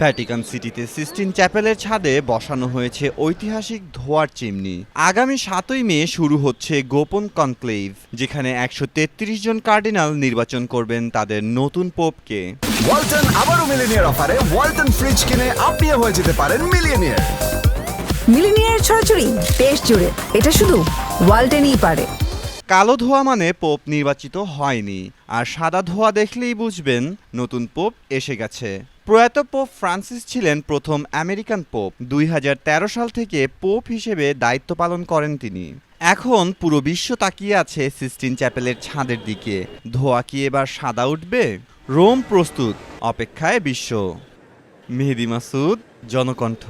Vatican সিটিতে Sistine চ্যাপেলের ছাদে বসানো হয়েছে ঐতিহাসিক ধোয়ার চিমনি। আগামী সাতই মে শুরু হচ্ছে গোপন কনক্লেভ যেখানে একশো তেত্রিশ জন কার্ডিনাল নির্বাচন করবেন তাদের নতুন পোপকে। ওয়ালটন আবারও মিলিনিয়ার অফারে ওয়ালটন ফ্রিজ কিনে আপনিও হয়ে যেতে পারেন মিলিয়নিয়ার মিলিনিয়ার ছড়াছড়ি দেশ জুড়ে এটা শুধু ওয়ালটেনই পারে। কালো ধোয়া মানে পোপ নির্বাচিত হয়নি, আর সাদা ধোয়া দেখলেই বুঝবেন নতুন পোপ এসে গেছে। প্রয়াত পোপ ফ্রান্সিস ছিলেন প্রথম আমেরিকান পোপ। দুই হাজার তেরো সাল থেকে পোপ হিসেবে দায়িত্ব পালন করেন তিনি। এখন পুরো বিশ্ব তাকিয়ে আছে সিস্টিন চ্যাপেলের ছাদের দিকে। ধোয়া কি এবার সাদা উঠবে? রোম প্রস্তুত, অপেক্ষায় বিশ্ব। মেহেদি মাসুদ, জনকণ্ঠ।